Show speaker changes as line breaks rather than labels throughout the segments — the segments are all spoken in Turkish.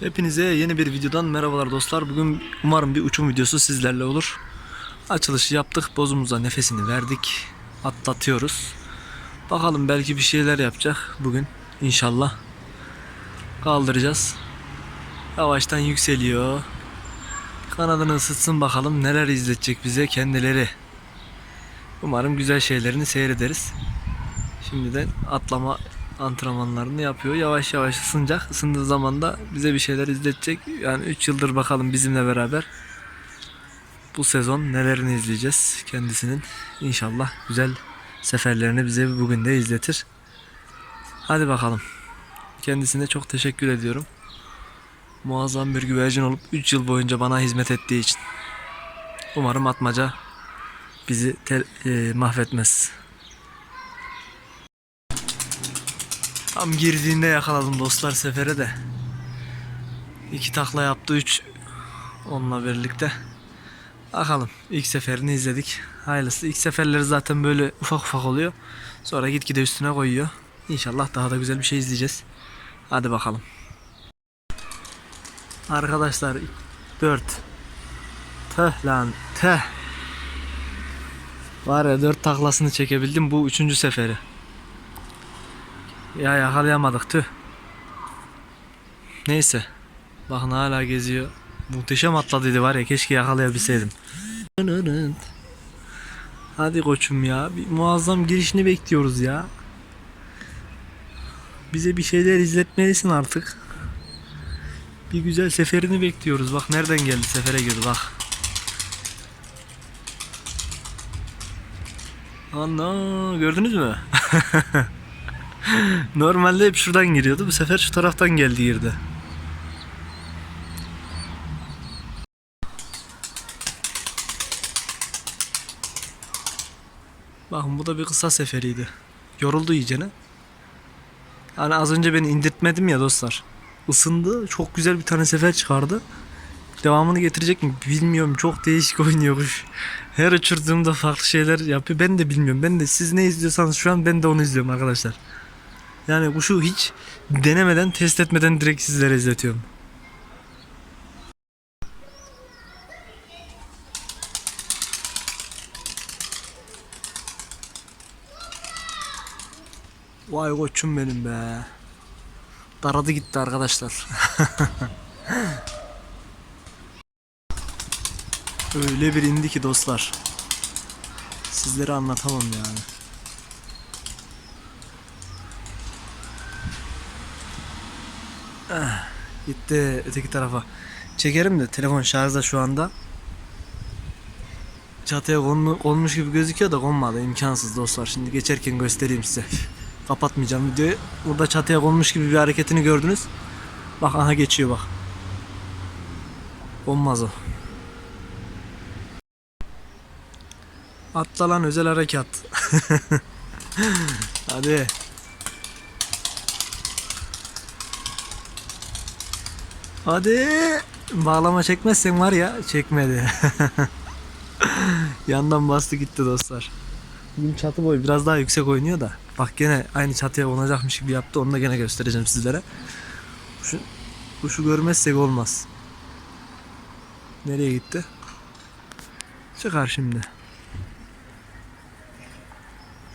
Hepinize yeni bir videodan merhabalar dostlar. Bugün umarım bir uçum videosu sizlerle olur. Açılışı yaptık. Bozumuza nefesini verdik. Atlatıyoruz. Bakalım belki bir şeyler yapacak bugün. İnşallah. Kaldıracağız. Yavaştan yükseliyor. Kanadını ısıtsın bakalım neler izletecek bize kendileri. Umarım güzel şeylerini seyrederiz. Şimdiden atlama antrenmanlarını yapıyor. Yavaş yavaş ısınacak. Isındığı zaman da bize bir şeyler izletecek. Yani 3 yıldır bakalım bizimle beraber bu sezon nelerini izleyeceğiz kendisinin. İnşallah güzel seferlerini bize bugün de izletir. Hadi bakalım. Kendisine çok teşekkür ediyorum. Muazzam bir güvercin olup 3 yıl boyunca bana hizmet ettiği için. Umarım atmaca bizi e, mahvetmez. Tam girdiğinde yakaladım dostlar sefere de. İki takla yaptı üç onunla birlikte. Bakalım ilk seferini izledik. Hayırlısı. İlk seferleri zaten böyle ufak ufak oluyor. Sonra gitgide üstüne koyuyor. İnşallah daha da güzel bir şey izleyeceğiz. Hadi bakalım. Arkadaşlar 4 Teh lan teh Var ya 4 taklasını çekebildim bu üçüncü seferi ya yakalayamadık tüh. Neyse. Bakın hala geziyor. Muhteşem atladıydı var ya keşke yakalayabilseydim. Hadi koçum ya. Bir muazzam girişini bekliyoruz ya. Bize bir şeyler izletmelisin artık. Bir güzel seferini bekliyoruz. Bak nereden geldi sefere girdi bak. Ana gördünüz mü? Normalde hep şuradan giriyordu. Bu sefer şu taraftan geldi girdi. Bakın bu da bir kısa seferiydi. Yoruldu iyicene. Hani az önce beni indirtmedim ya dostlar. Isındı. Çok güzel bir tane sefer çıkardı. Devamını getirecek mi bilmiyorum. Çok değişik oynuyor kuş. Her uçurduğumda farklı şeyler yapıyor. Ben de bilmiyorum. Ben de siz ne izliyorsanız şu an ben de onu izliyorum arkadaşlar. Yani kuşu hiç denemeden, test etmeden direkt sizlere izletiyorum. Vay koçum benim be. Daradı gitti arkadaşlar. Öyle bir indi ki dostlar. Sizlere anlatamam yani. Gitti öteki tarafa. Çekerim de telefon şarjda şu anda. Çatıya konmu, konmuş gibi gözüküyor da konmadı. imkansız dostlar. Şimdi geçerken göstereyim size. Kapatmayacağım videoyu. Burada çatıya konmuş gibi bir hareketini gördünüz. Bak aha geçiyor bak. Konmaz o. Atla lan özel harekat. Hadi. Hadi. Bağlama çekmezsen var ya çekmedi. Yandan bastı gitti dostlar. Bugün çatı boyu biraz daha yüksek oynuyor da. Bak gene aynı çatıya konacakmış gibi yaptı. Onu da gene göstereceğim sizlere. Şu, kuşu görmezsek olmaz. Nereye gitti? Çıkar şimdi.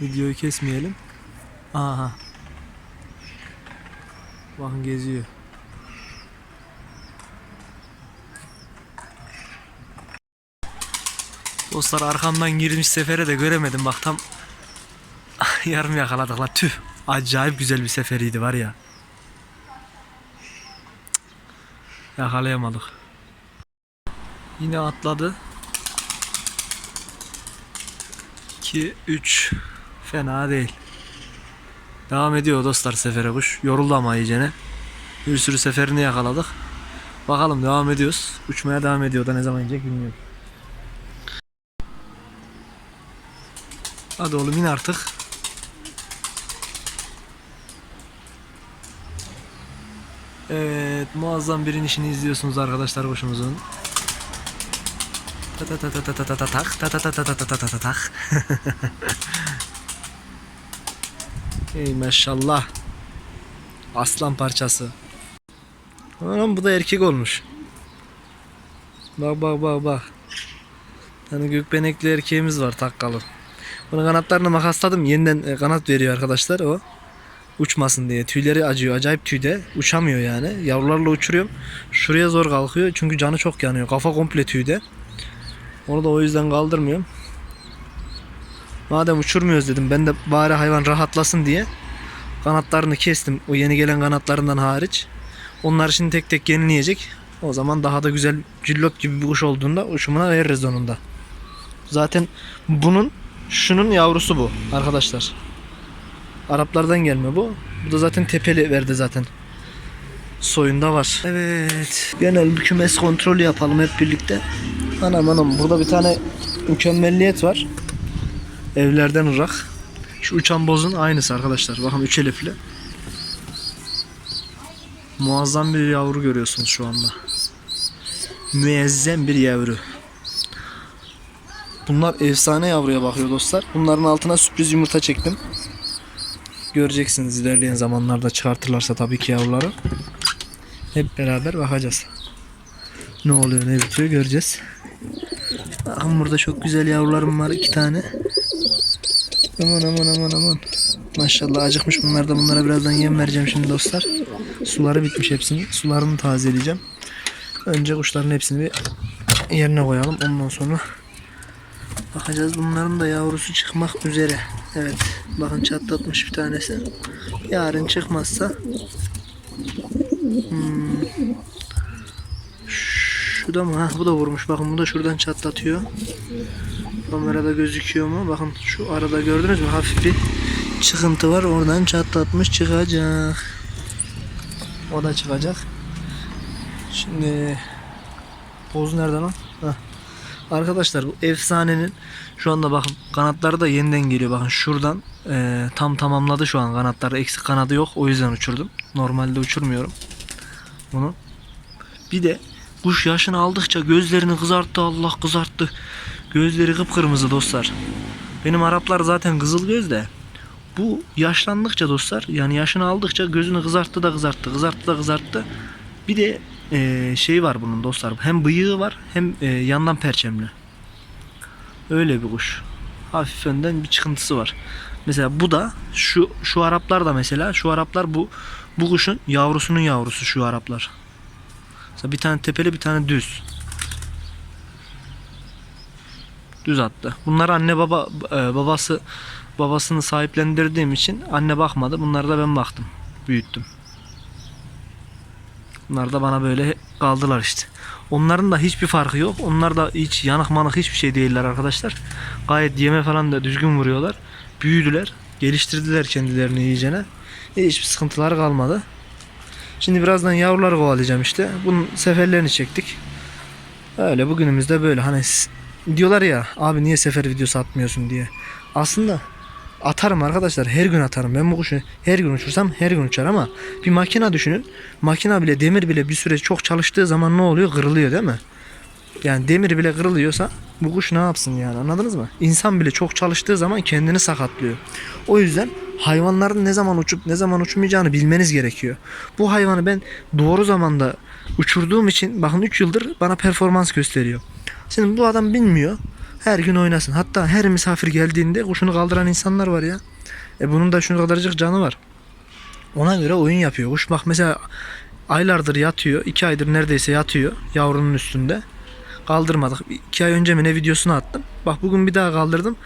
Videoyu kesmeyelim. Aha. Bakın geziyor. Dostlar arkamdan girmiş sefere de göremedim bak tam yarım yakaladık la tüh. Acayip güzel bir seferiydi var ya. Yakalayamadık. Yine atladı. 2 3 fena değil. Devam ediyor dostlar sefere kuş. Yoruldu ama iyicene. Bir sürü seferini yakaladık. Bakalım devam ediyoruz. Uçmaya devam ediyor da ne zaman inecek bilmiyorum. Hadi oğlum in artık. Evet muazzam bir inişini izliyorsunuz arkadaşlar kuşumuzun. Ta ta ta ta ta ta ta ta tak ta ta ta ta ta ta ta ta ta tak. Ey maşallah. Aslan parçası. Anam bu da erkek olmuş. Bak bak bak bak. Yani gökbenekli erkeğimiz var takkalı. Bunun kanatlarını makasladım. Yeniden e, kanat veriyor arkadaşlar o. Uçmasın diye. Tüyleri acıyor. Acayip tüyde. Uçamıyor yani. Yavrularla uçuruyorum. Şuraya zor kalkıyor. Çünkü canı çok yanıyor. Kafa komple tüyde. Onu da o yüzden kaldırmıyorum. Madem uçurmuyoruz dedim. Ben de bari hayvan rahatlasın diye kanatlarını kestim. O yeni gelen kanatlarından hariç. Onlar şimdi tek tek yenileyecek. O zaman daha da güzel cillop gibi bir kuş olduğunda uçumuna veririz onun da. Zaten bunun şunun yavrusu bu arkadaşlar. Araplardan gelme bu. Bu da zaten tepeli verdi zaten. Soyunda var. Evet. Genel bir kümes kontrolü yapalım hep birlikte. Anam anam burada bir tane mükemmelliyet var. Evlerden ırak. Şu uçan bozun aynısı arkadaşlar. Bakın üç elifli. Muazzam bir yavru görüyorsunuz şu anda. Müezzem bir yavru. Bunlar efsane yavruya bakıyor dostlar. Bunların altına sürpriz yumurta çektim. Göreceksiniz ilerleyen zamanlarda çıkartırlarsa tabii ki yavruları. Hep beraber bakacağız. Ne oluyor ne bitiyor göreceğiz. Bakın burada çok güzel yavrularım var iki tane. Aman aman aman aman. Maşallah acıkmış bunlar da bunlara birazdan yem vereceğim şimdi dostlar. Suları bitmiş hepsinin. Sularını tazeleyeceğim. Önce kuşların hepsini bir yerine koyalım. Ondan sonra bakacağız. Bunların da yavrusu çıkmak üzere. Evet. Bakın çatlatmış bir tanesi. Yarın çıkmazsa hmm, şu da mı? Ha, bu da vurmuş. Bakın bu da şuradan çatlatıyor. Kamerada gözüküyor mu? Bakın şu arada gördünüz mü? Hafif bir çıkıntı var. Oradan çatlatmış çıkacak. O da çıkacak. Şimdi poz nerede lan? Arkadaşlar bu efsanenin şu anda bakın kanatları da yeniden geliyor. Bakın şuradan eee, tam tamamladı şu an kanatları. Eksik kanadı yok. O yüzden uçurdum. Normalde uçurmuyorum. Bunu. Bir de kuş yaşını aldıkça gözlerini kızarttı. Allah kızarttı. Gözleri kıpkırmızı dostlar. Benim Araplar zaten kızıl göz de. Bu yaşlandıkça dostlar yani yaşını aldıkça gözünü kızarttı da kızarttı. Kızarttı da kızarttı. Bir de eee, şey var bunun dostlar. Hem bıyığı var hem eee, yandan perçemli. Öyle bir kuş. Hafif önden bir çıkıntısı var. Mesela bu da şu şu Araplar da mesela şu Araplar bu bu kuşun yavrusunun yavrusu şu Araplar. Mesela bir tane tepeli bir tane düz. Düz attı. Bunlar anne baba e, babası babasını sahiplendirdiğim için anne bakmadı. Bunları da ben baktım. Büyüttüm. Bunlar da bana böyle kaldılar işte. Onların da hiçbir farkı yok. Onlar da hiç yanık manık hiçbir şey değiller arkadaşlar. Gayet yeme falan da düzgün vuruyorlar. Büyüdüler. Geliştirdiler kendilerini iyicene. Hiçbir sıkıntıları kalmadı. Şimdi birazdan yavruları kovalayacağım işte. Bunun seferlerini çektik. Öyle bugünümüzde böyle hani diyorlar ya abi niye sefer videosu atmıyorsun diye. Aslında atarım arkadaşlar her gün atarım. Ben bu kuşu her gün uçursam her gün uçar ama bir makina düşünün. Makina bile demir bile bir süre çok çalıştığı zaman ne oluyor? Kırılıyor değil mi? Yani demir bile kırılıyorsa bu kuş ne yapsın yani anladınız mı? İnsan bile çok çalıştığı zaman kendini sakatlıyor. O yüzden hayvanların ne zaman uçup ne zaman uçmayacağını bilmeniz gerekiyor. Bu hayvanı ben doğru zamanda uçurduğum için bakın 3 yıldır bana performans gösteriyor. Şimdi bu adam bilmiyor. Her gün oynasın. Hatta her misafir geldiğinde kuşunu kaldıran insanlar var ya. E bunun da şunu kadarcık canı var. Ona göre oyun yapıyor. Kuş bak mesela aylardır yatıyor. 2 aydır neredeyse yatıyor yavrunun üstünde. Kaldırmadık. 2 ay önce mi ne videosunu attım. Bak bugün bir daha kaldırdım.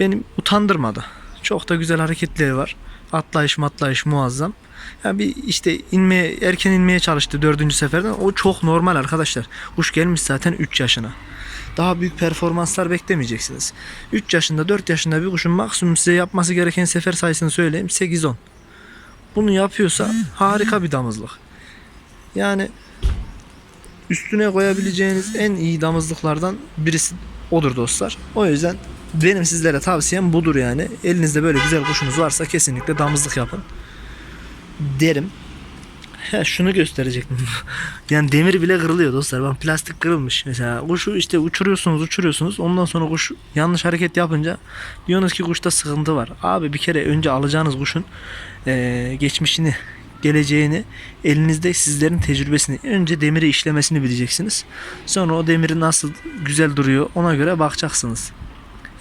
Beni utandırmadı. Çok da güzel hareketleri var. Atlayış matlayış muazzam. Ya bir işte inmeye erken inmeye çalıştı dördüncü seferden. O çok normal arkadaşlar. Kuş gelmiş zaten 3 yaşına. Daha büyük performanslar beklemeyeceksiniz. 3 yaşında 4 yaşında bir kuşun maksimum size yapması gereken sefer sayısını söyleyeyim 8-10. Bunu yapıyorsa harika bir damızlık. Yani üstüne koyabileceğiniz en iyi damızlıklardan birisi odur dostlar. O yüzden benim sizlere tavsiyem budur yani. Elinizde böyle güzel kuşunuz varsa kesinlikle damızlık yapın. Derim. He, şunu gösterecektim. yani demir bile kırılıyor dostlar. Bak plastik kırılmış. Mesela kuşu işte uçuruyorsunuz uçuruyorsunuz. Ondan sonra kuş yanlış hareket yapınca diyorsunuz ki kuşta sıkıntı var. Abi bir kere önce alacağınız kuşun eee, geçmişini geleceğini elinizde sizlerin tecrübesini önce demiri işlemesini bileceksiniz. Sonra o demiri nasıl güzel duruyor ona göre bakacaksınız.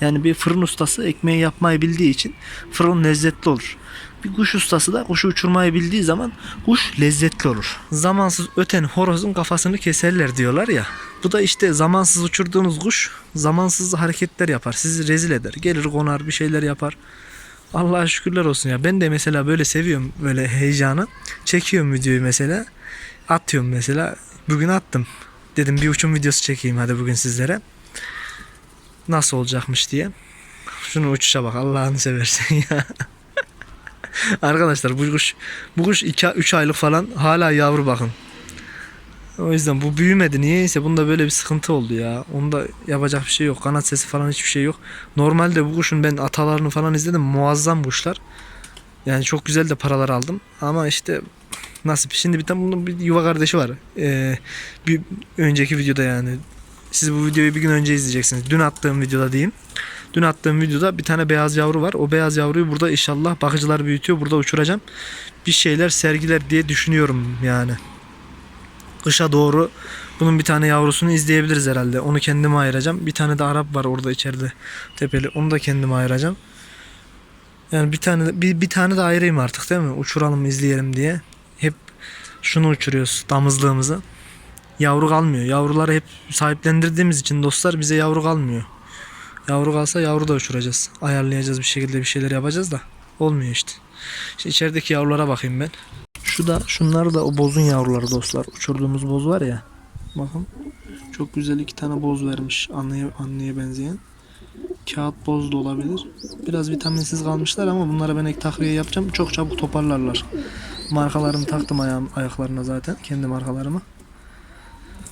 Yani bir fırın ustası ekmeği yapmayı bildiği için fırın lezzetli olur. Bir kuş ustası da kuşu uçurmayı bildiği zaman kuş lezzetli olur. Zamansız öten horozun kafasını keserler diyorlar ya. Bu da işte zamansız uçurduğunuz kuş zamansız hareketler yapar. Sizi rezil eder. Gelir konar bir şeyler yapar. Allah'a şükürler olsun ya. Ben de mesela böyle seviyorum böyle heyecanı. Çekiyorum videoyu mesela. Atıyorum mesela. Bugün attım. Dedim bir uçum videosu çekeyim hadi bugün sizlere. Nasıl olacakmış diye. Şunu uçuşa bak Allah'ını seversen ya. Arkadaşlar bu kuş bu kuş 2-3 aylık falan hala yavru bakın. O yüzden bu büyümedi. Niyeyse bunda böyle bir sıkıntı oldu ya. Onda yapacak bir şey yok. Kanat sesi falan hiçbir şey yok. Normalde bu kuşun ben atalarını falan izledim. Muazzam kuşlar. Yani çok güzel de paralar aldım. Ama işte nasip. Şimdi bir tane bunun bir yuva kardeşi var. Ee, bir önceki videoda yani. Siz bu videoyu bir gün önce izleyeceksiniz. Dün attığım videoda diyeyim. Dün attığım videoda bir tane beyaz yavru var. O beyaz yavruyu burada inşallah bakıcılar büyütüyor. Burada uçuracağım. Bir şeyler sergiler diye düşünüyorum yani. Kışa doğru bunun bir tane yavrusunu izleyebiliriz herhalde. Onu kendime ayıracağım. Bir tane de Arap var orada içeride tepeli. Onu da kendime ayıracağım. Yani bir tane bir, bir tane de ayırayım artık değil mi? Uçuralım izleyelim diye. Hep şunu uçuruyoruz damızlığımızı. Yavru kalmıyor. Yavruları hep sahiplendirdiğimiz için dostlar bize yavru kalmıyor. Yavru kalsa yavru da uçuracağız. Ayarlayacağız bir şekilde bir şeyler yapacağız da. Olmuyor işte. İşte içerideki yavrulara bakayım ben. Şu da şunlar da o bozun yavruları dostlar. Uçurduğumuz boz var ya. Bakın. Çok güzel iki tane boz vermiş. Anlıya, anlıya benzeyen. Kağıt boz da olabilir. Biraz vitaminsiz kalmışlar ama bunlara ben ek takviye yapacağım. Çok çabuk toparlarlar. Markalarını taktım ayağım, ayaklarına zaten. Kendi markalarımı.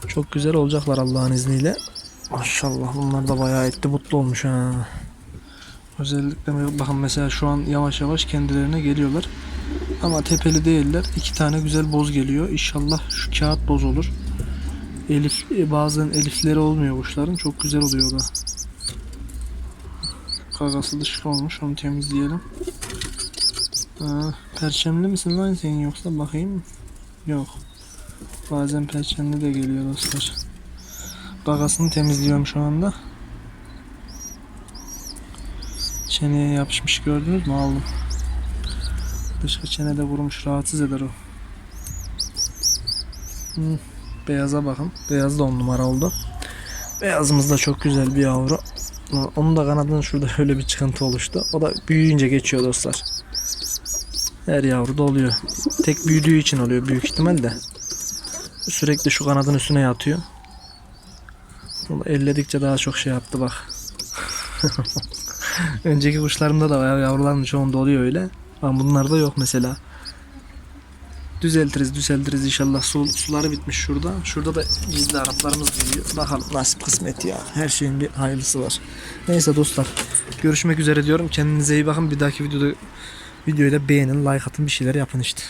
Çok güzel olacaklar Allah'ın izniyle. Maşallah bunlar da bayağı etli mutlu olmuş ha. Özellikle bakın mesela şu an yavaş yavaş kendilerine geliyorlar. Ama tepeli değiller. İki tane güzel boz geliyor. İnşallah şu kağıt boz olur. Elif e, bazen elifleri olmuyor kuşların. Çok güzel oluyor da. Kagası dışık olmuş. Onu temizleyelim. Ha, perçemli misin lan sen yoksa bakayım. Yok. Bazen perçemli de geliyor dostlar. Gagasını temizliyorum şu anda. Çeneye yapışmış gördünüz mü? Aldım. Dışkı çenede vurmuş rahatsız eder o. Hı, beyaza bakın. Beyaz da on numara oldu. Beyazımız da çok güzel bir yavru. Onun da kanadının şurada öyle bir çıkıntı oluştu. O da büyüyünce geçiyor dostlar. Her yavru da oluyor. Tek büyüdüğü için oluyor büyük ihtimalle. Sürekli şu kanadın üstüne yatıyor. Onu elledikçe daha çok şey yaptı bak. Önceki kuşlarımda da var, yavruların çoğunda oluyor öyle. Ama bunlarda yok mesela. Düzeltiriz düzeltiriz inşallah. Su, suları bitmiş şurada. Şurada da gizli Araplarımız büyüyor. Bakalım nasip kısmet ya. Her şeyin bir hayırlısı var. Neyse dostlar. Görüşmek üzere diyorum. Kendinize iyi bakın. Bir dahaki videoda videoyu da beğenin, like atın bir şeyler yapın işte.